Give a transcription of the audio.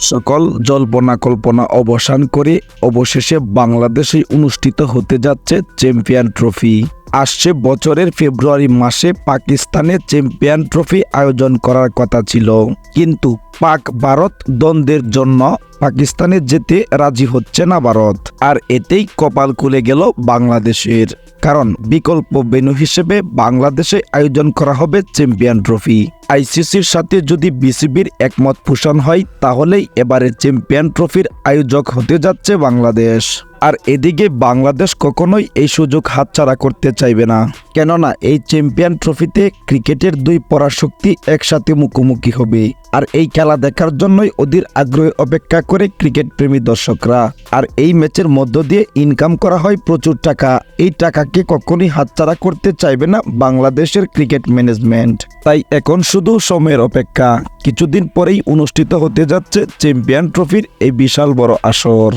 সকল জল্পনা কল্পনা অবসান করে অবশেষে বাংলাদেশে অনুষ্ঠিত হতে যাচ্ছে চ্যাম্পিয়ন ট্রফি। আসছে বছরের ফেব্রুয়ারি মাসে পাকিস্তানে চ্যাম্পিয়ন ট্রফি আয়োজন করার কথা ছিল। কিন্তু পাক ভারত দ্বন্দ্বের জন্য পাকিস্তানে যেতে রাজি হচ্ছে না ভারত, আর এতেই কপাল খুলে গেল বাংলাদেশের। কারণ বিকল্প বেনু হিসেবে বাংলাদেশে আয়োজন করা হবে চ্যাম্পিয়ন ট্রফি। আইসিসির সাথে যদি বিসিবির একমত পোষণ হয়, তাহলেই এবারে চ্যাম্পিয়ন ট্রফির আয়োজক হতে যাচ্ছে বাংলাদেশ। আর এদিকে বাংলাদেশ কখনোই এই সুযোগ হাতছাড়া করতে চাইবে না। কেননা এই চ্যাম্পিয়ন ট্রফিতে ক্রিকেটের দুই পরাশক্তি একসাথে মুখোমুখি হবে। আর এই খেলা দেখার জন্যই অধীর আগ্রহে অপেক্ষা করে ক্রিকেট প্রেমী দর্শকরা। আর এই ম্যাচের মধ্য দিয়ে ইনকাম করা হয় প্রচুর টাকা। এই টাকাকে কখনই হাতছাড়া করতে চাইবে না বাংলাদেশের ক্রিকেট ম্যানেজমেন্ট। তাই এখন শুধু সময়ের অপেক্ষা। কিছুদিন পরেই অনুষ্ঠিত হতে যাচ্ছে চ্যাম্পিয়ন ট্রফির এই বিশাল বড় আসর।